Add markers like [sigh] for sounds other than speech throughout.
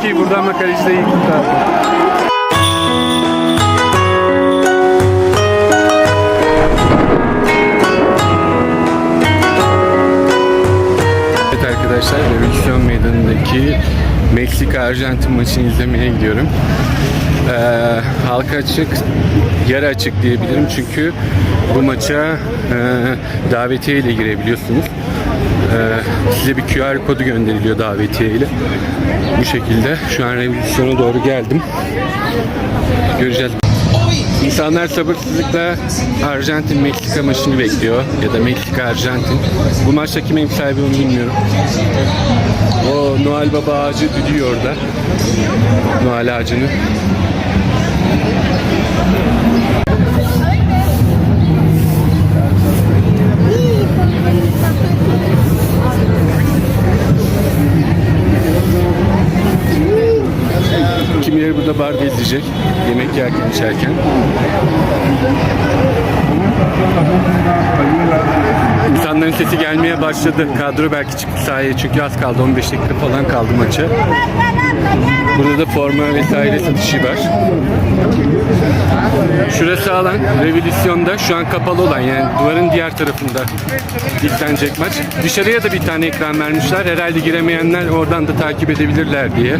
Çok iyi iyi kurtardı. Evet arkadaşlar, Revolüsyon Meydanı'ndaki Meksika-Arjantin maçını izlemeye gidiyorum. Ee, halka açık, yarı açık diyebilirim çünkü bu maça e, davetiye ile girebiliyorsunuz. Ee, size bir QR kodu gönderiliyor davetiye ile. Bu şekilde şu an Revolüsyon'a doğru geldim. Göreceğiz. İnsanlar sabırsızlıkla Arjantin-Meksika maçını bekliyor. Ya da Meksika-Arjantin. Bu maçta kim ev sahibi onu bilmiyorum. O Noel Baba ağacı düdüyor orada. Noel ağacını. Burada barda izleyecek. Yemek yerken, içerken. İnsanların sesi gelmeye başladı. Kadro belki çıktı sahaya çünkü az kaldı. 15 dakika falan kaldı maça. Burada da forma vesaire satışı var. Şurası alan Revolüsyon'da şu an kapalı olan yani duvarın diğer tarafında izlenecek maç. Dışarıya da bir tane ekran vermişler. Herhalde giremeyenler oradan da takip edebilirler diye.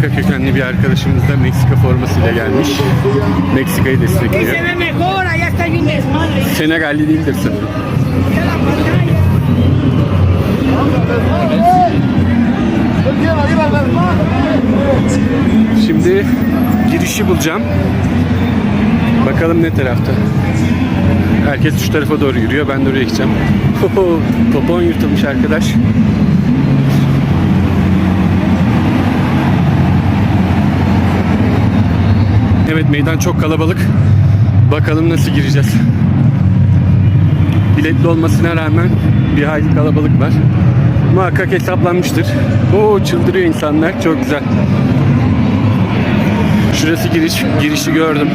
Afrika kökenli bir arkadaşımız da Meksika formasıyla gelmiş. Meksika'yı destekliyor. Senegalli değildir sanırım. Şimdi girişi bulacağım. Bakalım ne tarafta. Herkes şu tarafa doğru yürüyor. Ben de oraya gideceğim. Popon yırtılmış arkadaş. Evet meydan çok kalabalık. Bakalım nasıl gireceğiz. Biletli olmasına rağmen bir hayli kalabalık var. Muhakkak hesaplanmıştır. Oo çıldırıyor insanlar. Çok güzel. Şurası giriş. Girişi gördüm.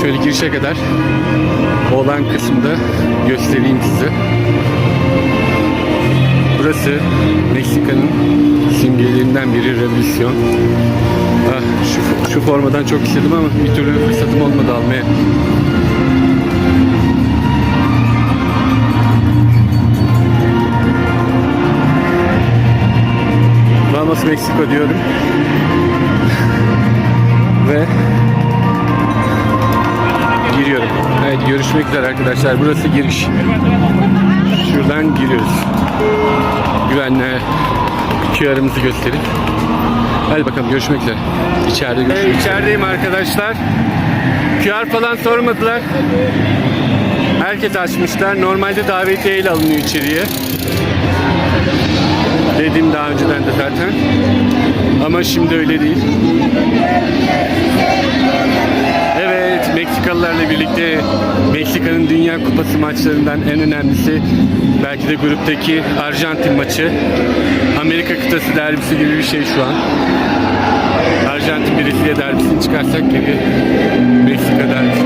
Şöyle girişe kadar olan kısımda göstereyim size. Burası Meksika'nın simgelerinden biri Revolüsyon. Ah, şu, şu formadan çok istedim ama bir türlü fırsatım olmadı almaya. Vamos Meksiko diyorum. [laughs] Ve Evet görüşmek üzere arkadaşlar. Burası giriş. Şuradan giriyoruz. Güvenle QR'ımızı gösterip Hadi bakalım görüşmek üzere. İçeride görüşmek İçerideyim arkadaşlar. QR falan sormadılar. Herkes açmışlar. Normalde davetiye ile alınıyor içeriye. Dedim daha önceden de zaten. Ama şimdi öyle değil. Meksikalılarla birlikte Meksika'nın Dünya Kupası maçlarından en önemlisi belki de gruptaki Arjantin maçı. Amerika kıtası derbisi gibi bir şey şu an. Arjantin Brezilya derbisini çıkarsak gibi Meksika derbisi.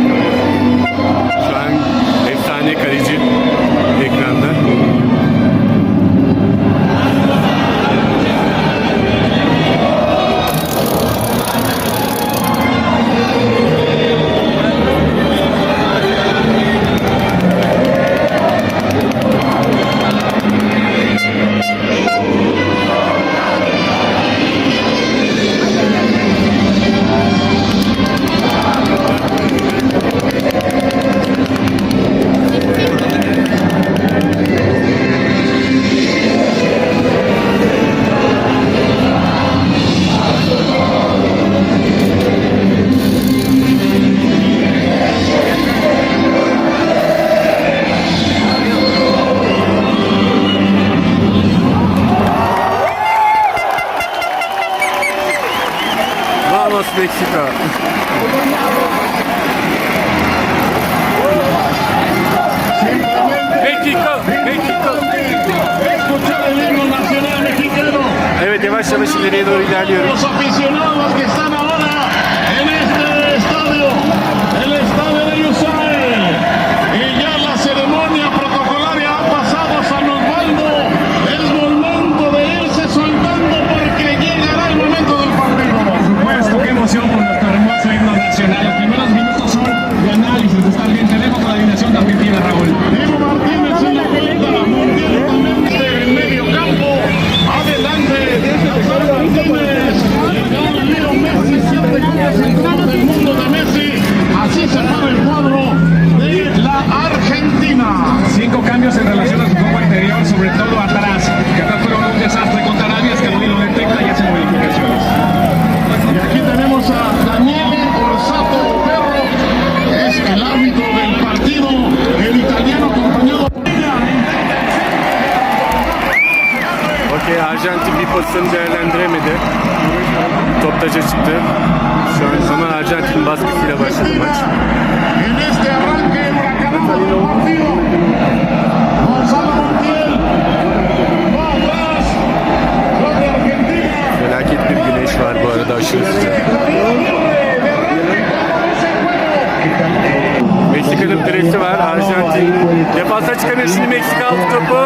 Çıkamıyor. Şimdi Meksika aldı topu.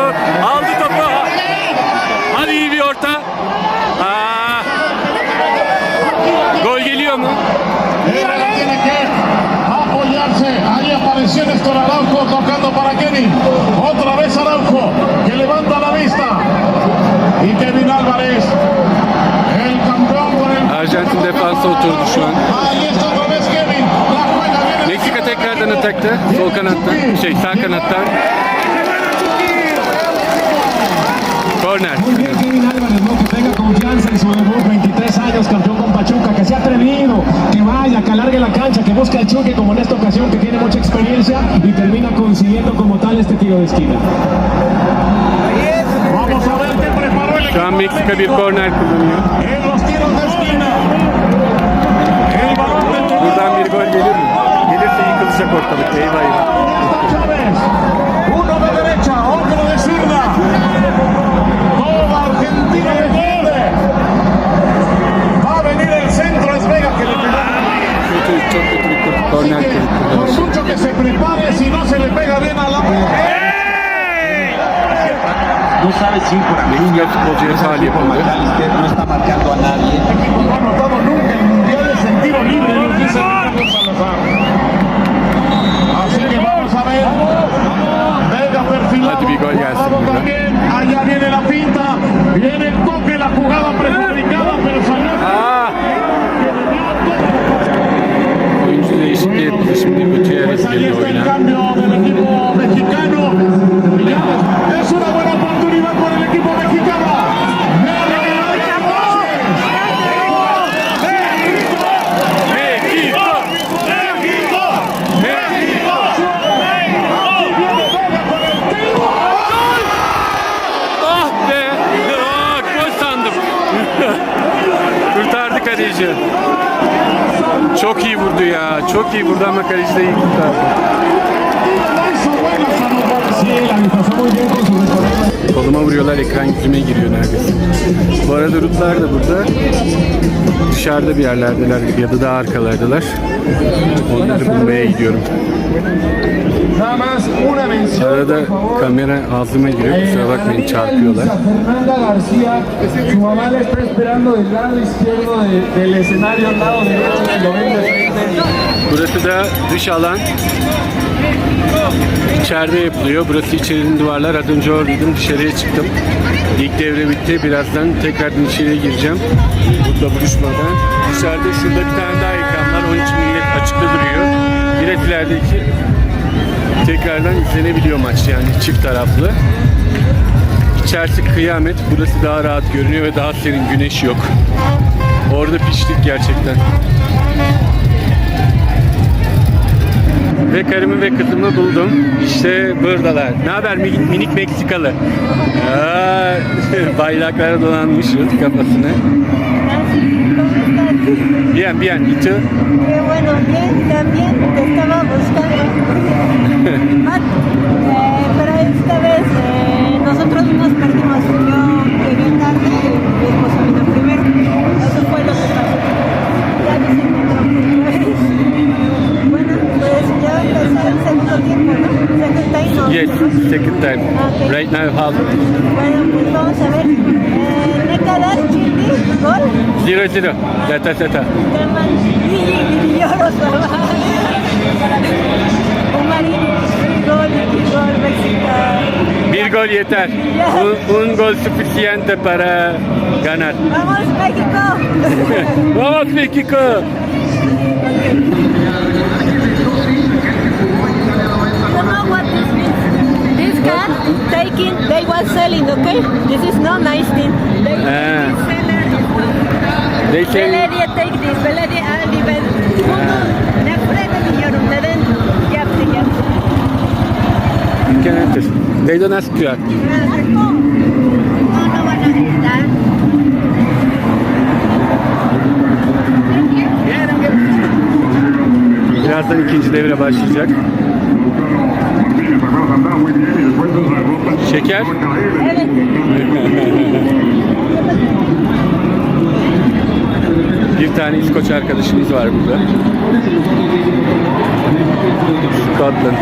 Aldı topu. Hadi iyi bir orta. Aa. Gol geliyor mu? Ahí apareció Néstor Araujo tocando para Kenny. Otra vez Araujo que levanta la vista. Y Kevin Álvarez, el campeón con el. Arjantin defansa oturdu şu an. Atakta. Sol kanattan. Şey sağ kanattan. Korner. Muy bien Kevin Álvarez, ¿no? que tenga confianza en su debut, 23 años, campeón con Pachuca, que sea atrevido, que vaya, que alargue la cancha, que busque el choque como en esta ocasión, que tiene mucha experiencia y termina consiguiendo como tal este tiro de esquina. Vamos a ver qué preparó el equipo de Meksika bir México korner kullanıyor. en los tiros de esquina. El balón de Buradan bir gol gelir mi? Uno de derecha, otro de zurda. Toda Argentina defiende. Va a venir el centro, es Vega que le korner Así que, por mucho que se prepare, si no se le pega bien a la. No sabe si por. McAllister no está marcando a nadie. México no ha anotado nunca Çok iyi vurdu ama kaleci de iyi kurtardı. Koluma vuruyorlar ekran yüzüme giriyor neredeyse. Bu arada Rutlar da burada. Dışarıda bir yerlerdeler ya da daha arkalardalar. Onları bulmaya gidiyorum. Arada kamera ağzıma giriyor. Kusura bakmayın çarpıyorlar. Burası da dış alan. İçeride yapılıyor. Burası içerinin duvarlar. Az önce oradaydım. Dışarıya çıktım. İlk devre bitti. Birazdan tekrardan içeriye gireceğim. Burada buluşmadan. Dışarıda şurada bir tane daha ekran var. Onun için millet açıkta duruyor. Biraz ilerideki tekrardan izlenebiliyor maç yani çift taraflı. İçerisi kıyamet. Burası daha rahat görünüyor ve daha serin. Güneş yok. Orada piştik gerçekten. Ve karımı ve kızımı buldum. İşte buradalar. Ne haber minik, Meksikalı? Aa, [laughs] bayraklara dolanmış Rus kafasına. Bien, bien. ¿Y tú? Qué bueno, bien, también te estaba buscando. [laughs] Ah, eh, pero esta vez eh, Villoros, Umarín, gol, gol, México. Bir gol yeter. [laughs] Un, un gol suficiente para ganar. ¡Vamos, México! Vamos México. This car taking, they was selling, okay? This is not nice thing. They, Ah. Belediyete gidiyiz. Belediye Ali ben bunu nefret ediyorum. Neden yaptı yaptı? Ülkenin They don't ask you. Birazdan ikinci devre başlayacak. Şeker. Evet. [laughs] Bir tane İskoç arkadaşımız var burada. Scotland.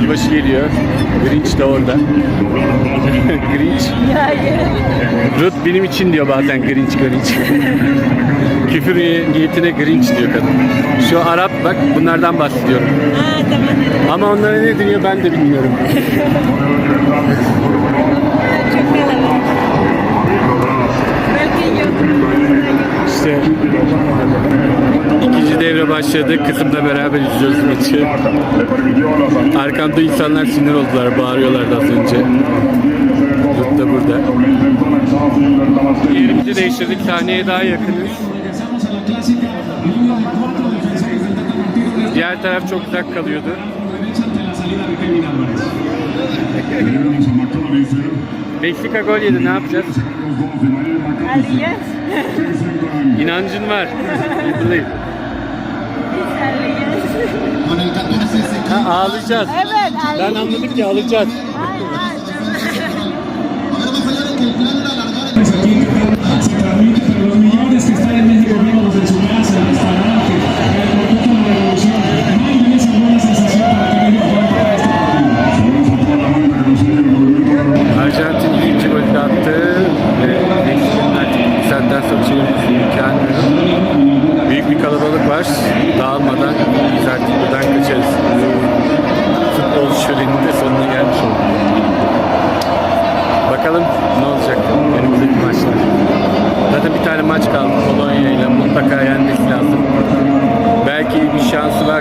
Yılbaşı geliyor. Grinch de orada. [laughs] Grinch. Ruth benim için diyor bazen Grinch Grinch. [laughs] Küfür niyetine Grinch diyor kadın. Şu Arap bak bunlardan bahsediyorum. Ah, tamam. Ama onlara ne deniyor ben de bilmiyorum. [laughs] Çok kalabalık. Belki yok. İşte ikinci devre başladı. Kızımla beraber izliyoruz maçı. Arkamda insanlar sinir oldular. Bağırıyorlardı az önce. Da burada. Yerimizi değiştirdik. Sahneye daha yakınız. Diğer taraf çok uzak kalıyordu. Meksika gol yedi. Ne yapacağız? Aliyas. İnancın var. Buradayım. Ha, ağlayacağız. Evet, Ben anladım ki ağlayacağız. Ay, ay, Aquí transmite los millones que están en México viéndolos en su casa,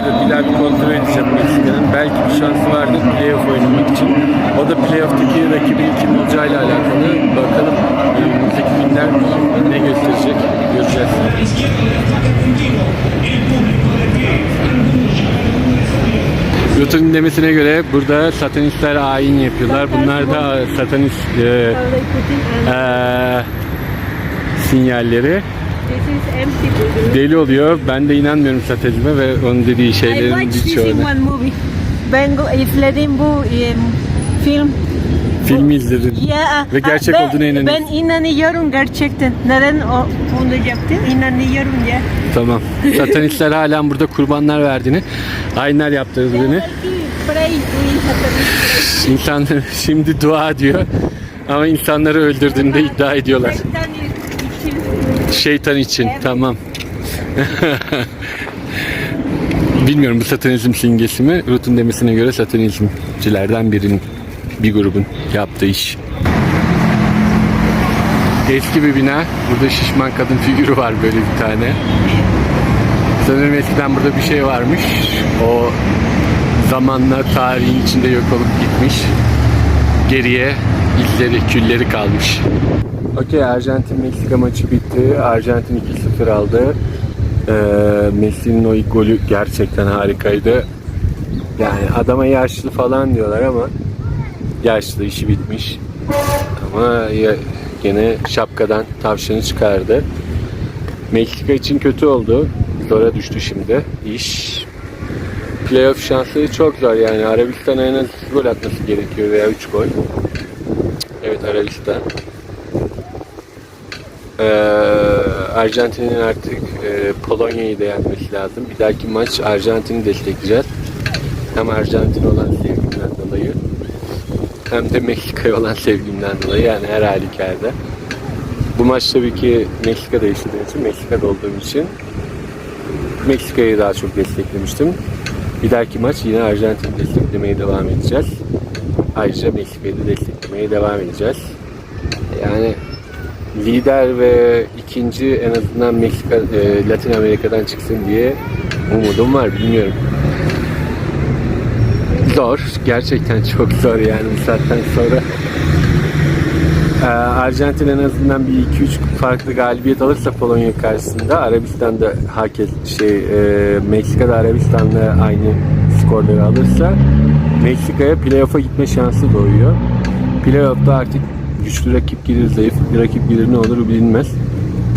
vardır. Bir daha bir kontrol edeceğim Meksika'nın. Belki bir şansı vardır playoff oynamak için. O da playoff'taki rakibin kim olacağıyla alakalı. Bakalım önümüzdeki günler ne gösterecek göreceğiz. Ruth'un demesine göre burada satanistler ayin yapıyorlar. Bunlar da satanist e, e, sinyalleri. Deli oluyor. Ben de inanmıyorum satanizme ve onun dediği şeylerin birçoğuna. Vengo, izledim bu film. Filmi izledim. Ya, Ve gerçek ben, olduğuna inanıyorum. Ben inanıyorum gerçekten. Neden o bunu yaptın? İnanıyorum ya. Tamam. Satanistler halen burada kurbanlar verdiğini, ayinler yaptırdığını, insanlar [laughs] şimdi dua diyor ama insanları öldürdüğünü de iddia ediyorlar. Şeytan için. Evet. Tamam. [laughs] Bilmiyorum bu satanizm simgesi mi? Ruth'un demesine göre satanizmcilerden birinin, bir grubun yaptığı iş. Eski bir bina. Burada şişman kadın figürü var böyle bir tane. Sanırım eskiden burada bir şey varmış. O zamanla tarihin içinde yok olup gitmiş. Geriye izleri, külleri kalmış. Okey Arjantin Meksika maçı bitti. Arjantin 2-0 aldı. Ee, Messi'nin o ilk golü gerçekten harikaydı. Yani adama yaşlı falan diyorlar ama yaşlı işi bitmiş. Ama gene şapkadan tavşanı çıkardı. Meksika için kötü oldu. Zora düştü şimdi iş. Playoff şansı çok zor yani. Arabistan'a en az 2 gol atması gerekiyor veya 3 gol. Evet Arabistan. Ee, Arjantin'in artık e, Polonya'yı da yenmesi lazım. Bir dahaki maç Arjantin'i destekleyeceğiz. Hem Arjantin olan sevgimden dolayı hem de Meksika'ya olan sevgimden dolayı yani her halükarda. Bu maç tabii ki Meksika'da yaşadığım için, Meksika'da olduğum için Meksika'yı daha çok desteklemiştim. Bir dahaki maç yine Arjantin'i desteklemeye devam edeceğiz. Ayrıca Meksika'yı da desteklemeye devam edeceğiz. Yani lider ve ikinci en azından Meksika, e, Latin Amerika'dan çıksın diye umudum var. Bilmiyorum. Zor. Gerçekten çok zor yani bu saatten sonra. Ee, Arjantin en azından bir 2-3 farklı galibiyet alırsa Polonya karşısında Arabistan'da herkes şey e, Meksika'da Arabistan'la aynı skorları alırsa Meksika'ya playoff'a gitme şansı doğuyor. Playoff'ta artık güçlü rakip gelir, zayıf bir rakip gelir ne olur bilinmez.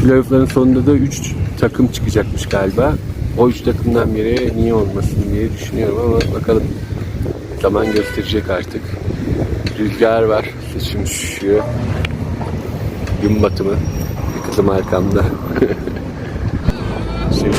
Playoff'ların sonunda da 3 takım çıkacakmış galiba. O 3 takımdan biri niye olmasın diye düşünüyorum ama bakalım. Zaman gösterecek artık. Rüzgar var. Seçim üşüyor. Gün batımı. Kızım arkamda. [laughs] Şimdi